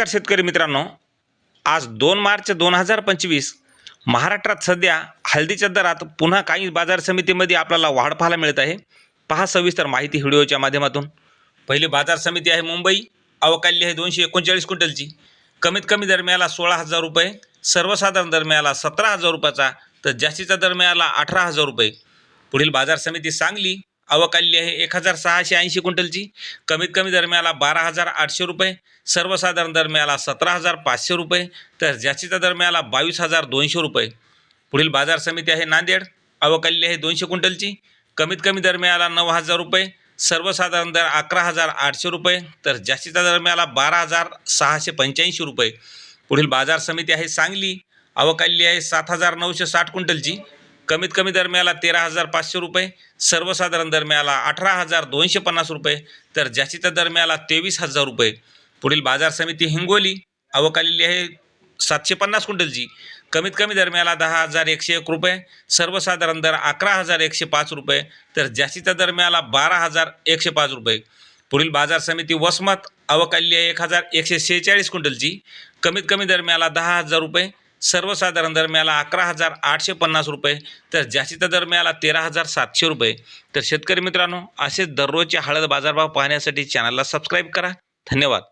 नमस्कार शेतकरी मित्रांनो. आज दोन मार्च दोन हजार पंचवीस महाराष्ट्रात सध्या हळदीच्या दरात पुन्हा काही बाजार समितीमध्ये आपल्याला वाढ पाहायला मिळत आहे. पहा सविस्तर माहिती व्हिडिओच्या माध्यमातून. पहिली बाजार समिती आहे मुंबई अवकाली आहे दोनशे एकोणचाळीस क्विंटलची. कमीत कमी दर मिळाला सोळा हजार रुपये सर्वसाधारण दर मिळाला सतरा हजार रुपयाचा तर जास्तीचा दर मिळाला अठरा हजार रुपये. पुढील बाजार समिती सांगली अवकाली आहे. एक हजार सहाशे ऐंशी क्विंटलची. कमीत कमी दर मिळाला बारा हजार आठशे रुपये. सर्वसाधारण दर मिळाला सतरा हजार पाचशे रुपये. तर जास्तीचा दर मिळाला बावीस हजार दोनशे रुपये. पुढील बाजार समिती आहे नांदेड. अवकाली आहे दोनशे क्विंटलची. कमीत कमी दर मिळाला नऊ हजार रुपये. सर्वसाधारण दर अकरा हजार आठशे रुपये. तर जास्तीचा दर मिळाला बारा हजार सहाशे पंच्याऐंशी रुपये. पुढील बाजार समिती आहे सांगली. अवकाली आहे सात हजार नऊशे साठ क्विंटलची. कमीत कमी दर मिळाला तेरा हजार पाचशे रुपये सर्वसाधारण दर मिळाला अठरा हजार दोनशे पन्नास रुपये तर जास्तीचा दर मिळाला तेवीस हजार रुपये. पुढील बाजार समिती हिंगोली अवकालेली आहे सातशे पन्नास क्विंटलची. कमीत कमी दर मिळाला दहा हजार एकशे एक रुपये सर्वसाधारण दर अकरा हजार एकशे पाच रुपये तर जास्तीचा दर मिळाला बारा हजार एकशे पाच रुपये. पुढील बाजार समिती वसमत अवकाली आहे एक हजार एकशे सेहेचाळीस क्विंटलची. कमीत कमी दर मिळाला दहा हजार रुपये सर्वसाधारण दर मिळाला अकरा हजार आठशे पन्नास रुपये. तर जास्तीचा दर मिळाला तेरा हजार सातशे रुपये. तर शेतकरी मित्रांनो असेच दररोजचे हळद बाजारभाव पाहण्यासाठी चॅनलला सबस्क्राईब करा. धन्यवाद.